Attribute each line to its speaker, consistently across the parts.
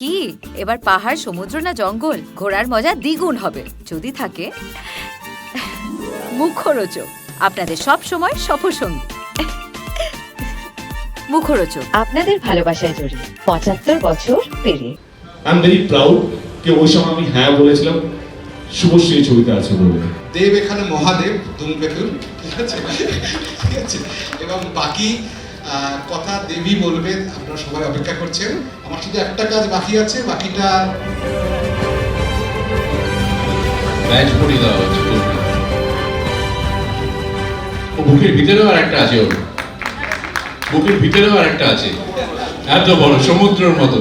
Speaker 1: কি? এবার পাহাড় সমুদ্র না জঙ্গল? ঘোরার মজা দ্বিগুণ হবে। যদি থাকে মুখরোচক। আপনাদের সব সময় সফরসঙ্গী। মুখরোচক।
Speaker 2: আপনাদের ভালোবাসায় জড়িয়ে পঁচাত্তর বছর পেরিয়ে।
Speaker 3: আই এম ভেরি প্রাউড যে ওই সময় আমি হ্যাঁ বলেছিলাম। শুভশ্রী ছবিতে আছে বলে।
Speaker 4: দেব এখানে মহাদেব ধূমকেতু ঠিক আছে? ঠিক আছে? এবং বাকি কথা দেবী বলবেন আপনারা সবাই অপেক্ষা করছেন। আমার শুধু একটা কাজ বাকি আছে বাকিটা
Speaker 5: ব্যাচ পরিয়ে দেওয়া হচ্ছে বুকের ভিতরেও আর একটা আছে ওর। বুকের ভিতরেও আর একটা আছে। এত বড় সমুদ্রের মতো।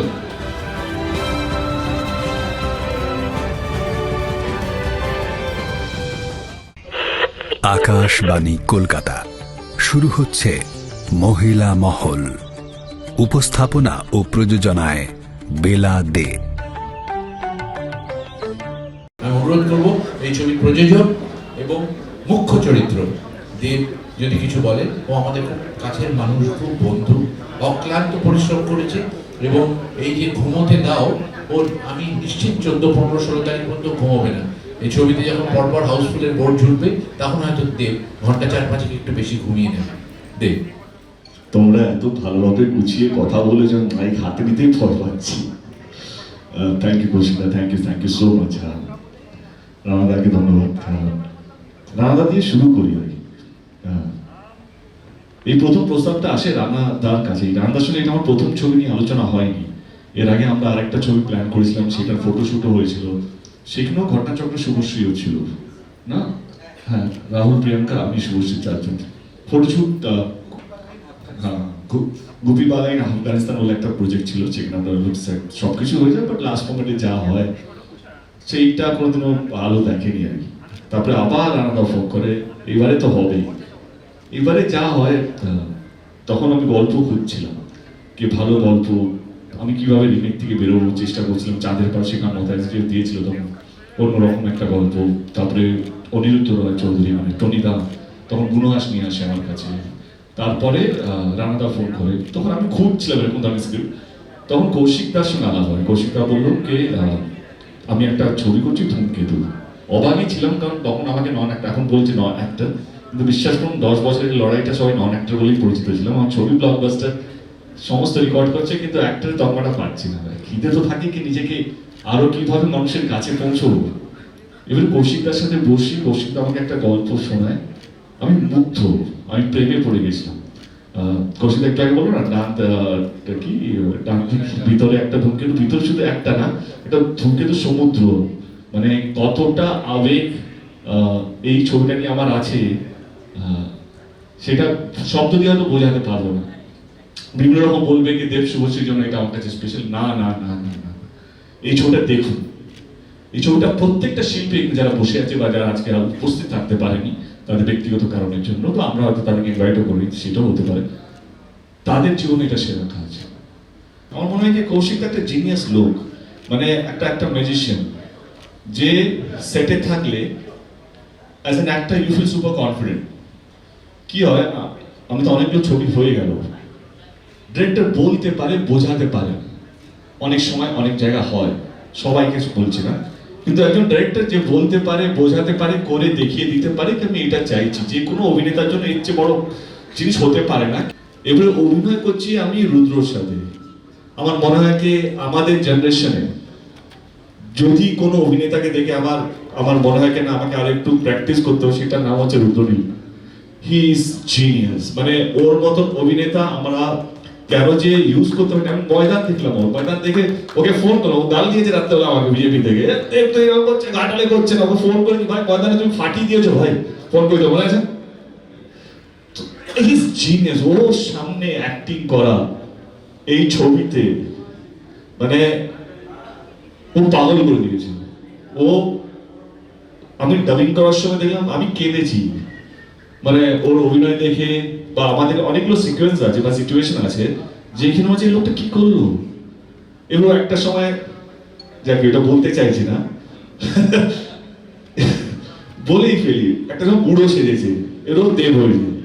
Speaker 6: আকাশবাণী কলকাতা। শুরু হচ্ছে মহিলা মহল। উপস্থাপনা ও প্রযোজনায় বেলা দে।
Speaker 5: অনুরোধ করব, এই ছবির প্রযোজক এবং মুখ্য চরিত্র দেব যদি কিছু বলে। ও আমাদের খুব কাছের মানুষ, খুব বন্ধু, অক্লান্ত পরিশ্রম করেছে এবং এই যে ঘুমোতে দাও, ওর আমি নিশ্চিত চোদ্দ, পনেরো, ষোলো তারিখ পর্যন্ত ঘুমোবে না। এই ছবিতে যখন পরপর হাউসফুলের বোর্ড ঝুলবে, তখন হয়তো দেব ঘণ্টা চার পাঁচেক একটু বেশি ঘুমিয়ে নেবে। দেব।
Speaker 3: তোমরা এত ভালোভাবে গুছিয়ে কথা বলে যেন মাইক হাতে নিতেই ভয় পাচ্ছি। Thank you Kaushika thank you thank you so much হ্যাঁ রানাদাকে ধন্যবাদ আহ, রানাদা দিয়ে শুরু করি আর আহ, এই প্রথম প্রস্তাবটা আসে রানা দার কাছে রানাদার সঙ্গে এটা আমার প্রথম ছবি নিয়ে আলোচনা হয়নি। এর আগে আমরা আরেকটা ছবি প্ল্যান করেছিলাম সেটার ফটোশুটও হয়েছিল। সেখানেও ঘটনাচক্র শুভশ্রীও ছিল। না? হ্যাঁ রাহুল প্রিয়াঙ্কা আমি শুভশ্রী চারজন। ফটোশুট হ্যাঁ গুপি বাগাইন আফগানিস্তান বলে একটা প্রজেক্ট ছিল, যেখানে আমরা হয়ে যায় বাট লাস্ট মোমেন্টে যা হয়, সেইটা কোনোদিনও আলো দেখেনি আর কি। তারপরে আবার আলাদা ফোন করে, এবারে তো হবেই। এবারে যা হয় তখন আমি গল্প খুঁজছিলাম, কি ভালো গল্প, আমি কীভাবে রিমেক থেকে বেরোবো চেষ্টা করছিলাম, চাঁদের পাশে মতায় দিয়েছিল তখন অন্যরকম একটা গল্প, তারপরে অনিরুদ্ধ রয় চৌধুরী মানে টনিদা তখন গুণহাস নিয়ে আসে আমার কাছে। তারপরে রানাদা ফোন করে, তখন আমি খুঁজছিলাম এরকম দামি স্ক্রিপ্ট তখন কৌশিক দার সঙ্গে আলাদা হয় কৌশিক দা বলল, কে আমি একটা ছবি করছি ধূমকেতু অবাকই ছিলাম, কারণ তখন আমাকে নন একটা এখন বলছে নন অ্যাক্টার কিন্তু বিশ্বাস করুন, দশ বছরের লড়াইটা সবাই নন অ্যাক্টার বলেই পরিচিত ছিলাম। আমার ছবি ব্লকবাস্টার সমস্ত রেকর্ড করছে, কিন্তু অ্যাক্টারের তকমাটা পাচ্ছি না। খিদে তো থাকে কি নিজেকে আরও কীভাবে মানুষের কাছে পৌঁছবো? এবার কৌশিকদার সাথে বসি কৌশিকদা আমাকে একটা গল্প শোনায়। আমি মুগ্ধ। আমি প্রেমে পড়ে গেছিলাম কৌশিক একটু আগে বলল না কি? ভিতরে একটা ধূমকেতু, ভিতরে শুধু একটা না এটা ধূমকেতু সমুদ্র। মানে কতটা আবেগ এই ছবিটা নিয়ে আমার আছে সেটা শব্দ দিয়ে হয়তো বোঝাতে পারব না। বিভিন্ন রকম বলবে কি, দেব শুভশ্রীর জন্য এটা আমার কাছে স্পেশাল না না না না না। এই ছবিটা দেখুন। এই ছবিটা প্রত্যেকটা শিল্পী, যারা বসে আছে বা যারা আজকে উপস্থিত থাকতে পারেনি তাদের ব্যক্তিগত কারণের জন্য, বা আমরা হয়তো তাদেরকে ইনভাইটও করি সেটাও হতে পারে। তাদের জীবনে এটা সেরা কাজ আমার মনে হয় যে কৌশিক একটা জিনিয়াস লোক মানে একটা একটা ম্যাজিশিয়ান যে সেটে থাকলে as an actor you feel super confident কি হয়, আমি তো অনেকগুলো ছবি হয়ে গেল। ডিরেক্টর বলতে পারে, বোঝাতে পারে। অনেক সময় অনেক জায়গা হয়, সবাইকে বলছি না। কিন্তু একজন ডাইরেক্টর যে বলতে পারে, বোঝাতে পারে, করে দেখিয়ে দিতে পারে কি আমি এটা চাইছি, যে কোনো অভিনেতার জন্য এর চেয়ে বড় জিনিস হতে পারে না। এবারে অভিনয় করছি আমি রুদ্রর সাথে। আমার মনে হয় কি আমাদের জেনারেশনে যদি কোনো অভিনেতাকে দেখে আমার আমার মনে হয় কেন আমাকে আর একটু প্র্যাকটিস করতে হবে, সেটার নাম হচ্ছে রুদ্রনীল। হি ইজ জিনিয়াস মানে ওর মতন অভিনেতা আমরা কেন যে ইউজ করতে হবে আমি ময়দান দেখলাম ওর ময়দান দেখে ওকে ফোন করলাম, ও গাল দিয়েছে রাত্রেবেলা আমাকে বিজেপি থেকে। তো এরকম করছে, ঘাটালে করছে ওকে ফোন করে ভাই ময়দানে তুমি ফাটিয়ে দিয়েছ, ভাই। ফোন করে দেবো বলেছে হিজ জিনিয়াস ওর সামনে অ্যাক্টিং করা এই ছবিতে মানে ও পাগল করে দিয়েছে। ও, আমি ডাবিং করার সময় দেখলাম, আমি কেঁদেছি। মানে ওর অভিনয় দেখে বা আমাদের অনেকগুলো সিকোয়েন্স আছে বা সিচুয়েশন আছে, যেখানে হচ্ছে এই লোকটা কি করল? এবং একটা সময়, যাকে, এটা বলতে চাইছি না। বলেই ফেলি, একটা সময় বুড়ো সেজেছে, এরও দেব হয়েছে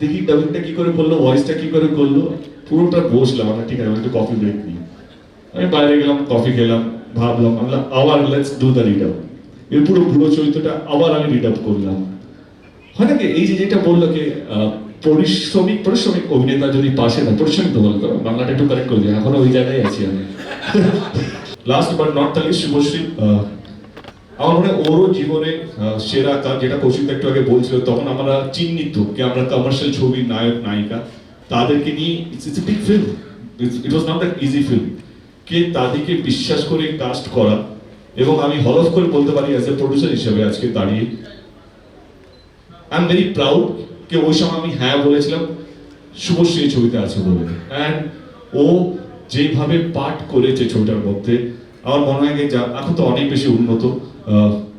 Speaker 3: দেখি ডাবিংটা কি করে করল ভয়েসটা কি করে করল? পুরোটা বসলাম, আমরা ঠিক আছে, একটু কফি ব্রেক নিই। আমি বাইরে গেলাম কফি খেলাম, ভাবলাম আমরা আবার let's do the read up এর পুরো পুরো চরিত্রটা আবার আমি রিড আপ করলাম। হয় এই যে যেটা বলল আহ, পরিশ্রমিক পরিশ্রমিক অভিনেতা যদি পাশে না পরিশ্রমিক তো বলতো বাংলাটা একটু কারেক্ট করে দিই এখনও ওই জায়গায় আছি আমি। Last but not the least Subhashree আমার মনে ওরও জীবনে সেরা কাজ যেটা কৌশিক একটু আগে বলছিল তখন আমরা চিহ্নিত কি আমরা কমার্শিয়াল ছবির নায়ক নায়িকা তাদেরকে নিয়ে it's it's big film it was not that easy film কে তাদেরকে বিশ্বাস করে কাস্ট করা এবং আমি হলফ করে বলতে পারি অ্যাজ এ প্রডিউসার হিসেবে আজকে দাঁড়িয়ে আই এম ভেরি প্রাউড যে ওই সময় আমি হ্যাঁ বলেছিলাম। শুভশ্রী ছবিতে আছে বলে। অ্যান্ড ও যেভাবে পাঠ করেছে ছবিটার মধ্যে, আমার মনে হয় যে এখন তো অনেক বেশি উন্নত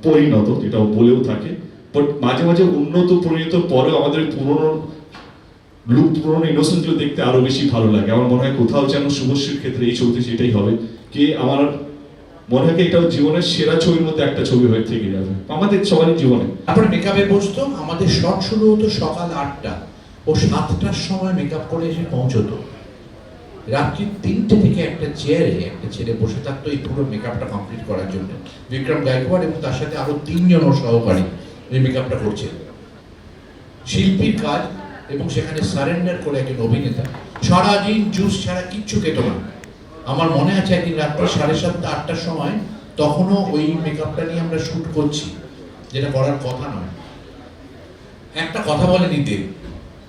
Speaker 3: পরিণত যেটা বলেও থাকে। বাট মাঝে মাঝে উন্নত, পরিণত, পরেও আমাদের পুরনো লুক পুরনো ইনোসেন্টগুলো দেখতে আরও বেশি ভালো লাগে। আমার মনে হয় কোথাও যেন শুভশ্রীর ক্ষেত্রে এই ছবিতে সেটাই হবে। কি আমার মনে হয় কি এটা ওর জীবনের সেরা ছবির মধ্যে একটা ছবি হয়ে থেকে যাবে। আমাদের সবারই জীবনে।
Speaker 5: তারপরে মেকআপে বসতো, আমাদের শট শুরু হতো সকাল আটটা। ও সাতটার সময় মেকআপ করে এসে পৌঁছতো। রাত্রি তিনটে থেকে একটা চেয়ারে একটা ছেলে বসে থাকতো এই পুরো মেকআপটা কমপ্লিট করার জন্য। বিক্রম গায়কোয়াড় এবং তার সাথে আরও তিনজন সহকারী এই মেকআপটা করছে। শিল্পীর কাজ এবং সেখানে সারেন্ডার করে একজন অভিনেতা। সারাদিন জুস ছাড়া কিচ্ছু খেত না। আমার মনে আছে একদিন রাত্রি সাড়ে সাতটা, আটটার সময় তখনও ওই মেকআপটা নিয়ে আমরা শ্যুট করছি, যেটা করার কথা নয়। একটা কথা বলেনি দেব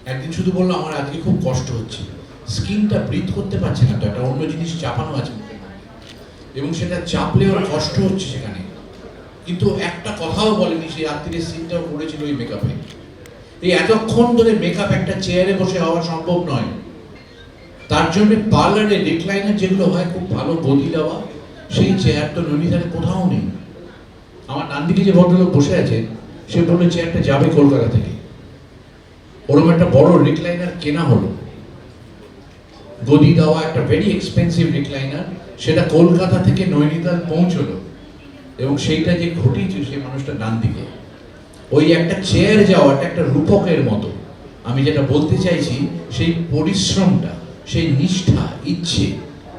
Speaker 5: একদিন শুধু বলল, আমার আজকে খুব কষ্ট হচ্ছে। স্কিনটা ব্রিথ করতে পারছে না তো, একটা অন্য জিনিস চাপানো আছে এবং সেটা চাপলে ওর কষ্ট হচ্ছে সেখানে। কিন্তু একটা কথাও বলেনি সেই রাত্রির সিনটাও করেছিল ওই মেকআপে এই এতক্ষণ ধরে মেকআপ একটা চেয়ারে বসে হওয়া সম্ভব নয়। তার জন্য পার্লারে রিক্লাইনার যেগুলো হয়, খুব ভালো গদি দেওয়া, সেই চেয়ার তো কোথাও নেই। আমার ডান দিকে যে ভদ্রলোক বসে আছে, সে বলল চেয়ারটা যাবে কলকাতা থেকে। ওরকম একটা বড় রিক্লাইনার কেনা হলো। গদি দেওয়া একটা ভেরি এক্সপেন্সিভ রিক্লাইনার, সেটা কলকাতা থেকে নৈনিতাল পৌঁছলো। এবং সেইটা যে ঘটিয়েছে, সেই মানুষটা ডান দিকে ওই একটা চেয়ার যাওয়াটা একটা রূপকের মতো। আমি যেটা বলতে চাইছি, সেই পরিশ্রমটা। সেই নিষ্ঠা ইচ্ছে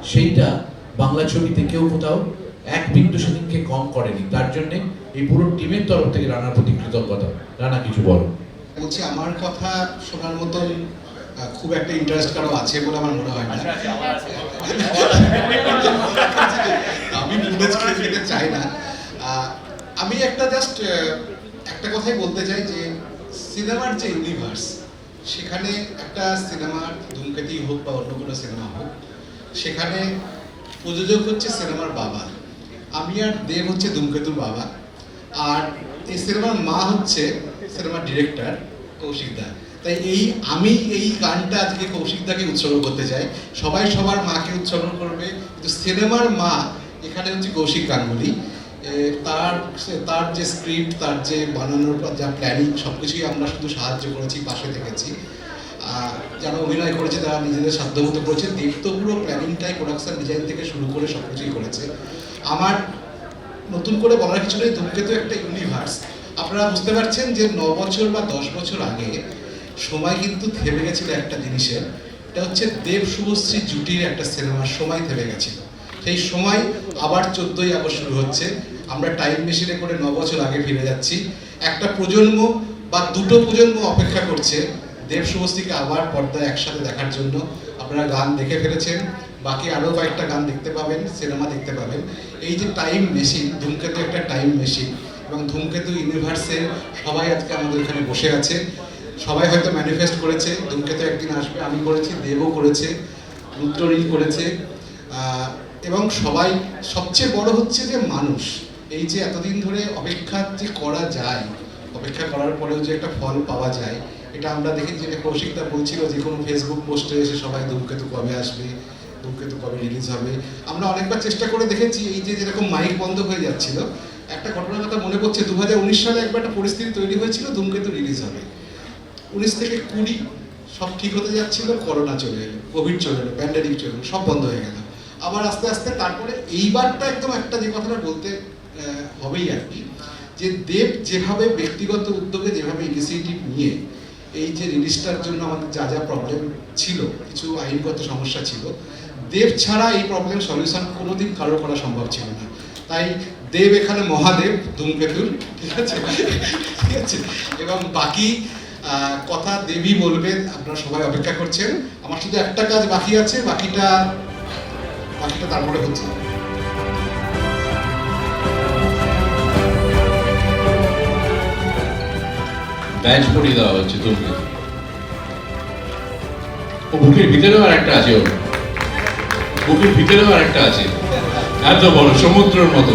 Speaker 5: সেইটা বাংলা ছবিতে কেউ কোথাও এক বিন্দু সেদিনকে কম করেনি। তার জন্যে এই পুরো টিমের তরফ থেকে রানার প্রতি কৃতজ্ঞতা। রানা কিছু বলো।
Speaker 4: বলছি আমার কথা শোনার মতন খুব একটা ইন্টারেস্ট কারও আছে বলে আমার মনে হয় না। আমি ফুটেজ খেয়ে চাই না। আহ, আমি একটা জাস্ট একটা কথাই বলতে চাই যে সিনেমার যে ইউনিভার্স সেখানে একটা সিনেমার ধূমকেতই হোক বা অন্য কোনো সিনেমা হোক সেখানে প্রযোজক হচ্ছে সিনেমার বাবা। আমি আর দেব হচ্ছে ধূমকেতুর বাবা। আর এই সিনেমার মা হচ্ছে সিনেমার ডিরেক্টর কৌশিকদা তাই এই আমি এই গানটা আজকে কৌশিকদাকে উৎসর্গ করতে চাই। সবাই সবার মাকে উৎসর্গ করবে। কিন্তু সিনেমার মা এখানে হচ্ছে কৌশিক গাঙ্গুলি। এ, তার তার যে স্ক্রিপ্ট তার যে বানানোর যা প্ল্যানিং সব কিছুই আমরা শুধু সাহায্য করেছি, পাশে থেকেছি। আর যারা অভিনয় করেছে, তারা নিজেদের সাধ্যমতো করেছে। দেব তো পুরো প্ল্যানিংটাই প্রোডাকশন ডিজাইন থেকে শুরু করে সব কিছুই করেছে। আমার নতুন করে বলার কিছু নেই ধূমকেতু একটা ইউনিভার্স আপনারা বুঝতে পারছেন যে ন বছর বা দশ বছর আগে সময় কিন্তু থেমে গেছিল একটা জিনিসের এটা হচ্ছে দেব শুভশ্রী জুটির একটা সিনেমার সময় থেমে গেছিল। সেই সময় আবার চোদ্দই আগস্ট শুরু হচ্ছে। আমরা টাইম মেশিনে করে ন বছর আগে ফিরে যাচ্ছি। একটা প্রজন্ম বা দুটো প্রজন্ম অপেক্ষা করছে দেব শুভশ্রীকে আবার পর্দায় একসাথে দেখার জন্য। আপনারা গান দেখে ফেলেছেন। বাকি আরও কয়েকটা গান দেখতে পাবেন, সিনেমা দেখতে পাবেন। এই যে টাইম মেশিন ধূমকেতু একটা টাইম মেশিন এবং ধূমকেতু ইউনিভার্সে সবাই আজকে আমাদের এখানে বসে আছে। সবাই হয়তো ম্যানিফেস্ট করেছে, ধূমকেতু একদিন আসবে, আমি করেছি, দেবও করেছে, রুদ্রনীল করেছে। এবং সবাই, সবচেয়ে বড় হচ্ছে যে মানুষ। এই যে এতদিন ধরে অপেক্ষা যে করা যায়, অপেক্ষা করার পরেও যে একটা ফল পাওয়া যায়, এটা আমরা দেখি যে কৌশিকদা বলছিল যে কোনো ফেসবুক পোস্টে এসে সবাই ধূমকেতু কবে আসবে, ধূমকেতু কবে রিলিজ হবে। আমরা অনেকবার চেষ্টা করে দেখেছি এই যে যেরকম মাইক বন্ধ হয়ে যাচ্ছিল, একটা ঘটনার কথা মনে পড়ছে দু হাজার উনিশ সালে একবার একটা পরিস্থিতি তৈরি হয়েছিল, ধূমকেতু রিলিজ হবে। উনিশ থেকে কুড়ি সব ঠিক হতে যাচ্ছিল করোনা চলে এলো কোভিড চলে এলো প্যান্ডেমিক চলে এলো, সব বন্ধ হয়ে গেল। আবার আস্তে আস্তে তারপরে এইবারটা একদম একটা যে কথাটা বলতে হবেই আর কি। যে দেব যেভাবে ব্যক্তিগত উদ্যোগে যেভাবে ইনিশিয়েটিভ নিয়ে এই যে রিলিজটার জন্য আমাদের যা যা প্রবলেম ছিল, কিছু আইনগত সমস্যা ছিল, দেব ছাড়া এই প্রবলেম সলিউশন কোনোদিন কারও করা সম্ভব ছিল না। তাই দেব এখানে মহাদেব, ধূমকেতুর, ঠিক আছে? ঠিক আছে? এবং বাকি কথা দেবী বলবেন, আপনারা সবাই অপেক্ষা করছেন। আমার শুধু একটা কাজ বাকি আছে, বাকিটা বাকিটা তারপরে হচ্ছে।
Speaker 7: ব্যাচ পরিয়ে দেওয়া হচ্ছে তোমাকে ও, বুকের ভিতরেও আর একটা আছে ও বুকের ভিতরেও আর একটা আছে। এত বড়, সমুদ্রের মতো।